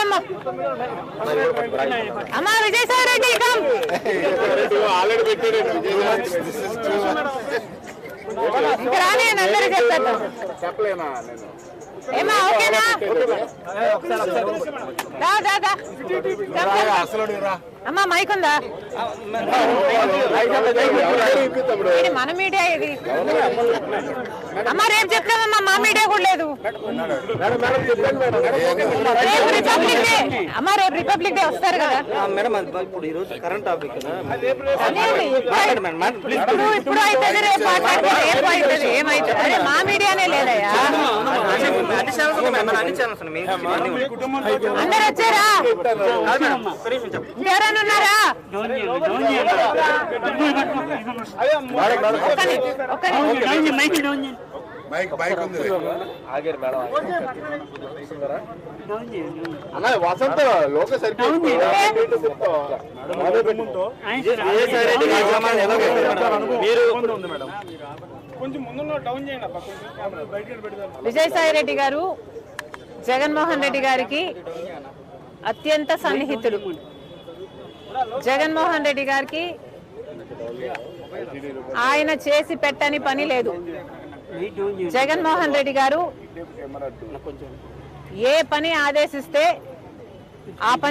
అమ్మా అమ్మా Vijayasai Reddy come already పెట్టాడు. ఇంకా రాని అందరూ చెప్తారు చెప్పలేనా నేను? ఏమా ఓకేనా? రా రా రా అసలు రా. అమ్మా మైక్ ఉందా? మన మీడియా ఇది? అమ్మా రేపు చెప్తామమ్మా రేపు రిపబ్లిక్ డే వస్తారు కదా మేడం ఇప్పుడు ఈ రోజు కరెంట్ టాపిక్ ఇప్పుడు అవుతుంది రేపు మాట్లాడితే రేపు అవుతుంది మా మీడియానే లేదయ్యా. అందరు వచ్చారా ఎవరైనా ఉన్నారా ఒక్క నిమిషం. బైక్ బైక్ ఉంది. అన్న వసంత లోక? మీరు విజయసాయి రెడ్డి గారు జగన్మోహన్ రెడ్డి గారికి అత్యంత సన్నిహితుడు జగన్మోహన్ రెడ్డి గారికి ఆయన చేసి పెట్టని పని లేదు. జగన్మోహన్ రెడ్డి గారు ఏ పని ఆదేశిస్తే ఆ పని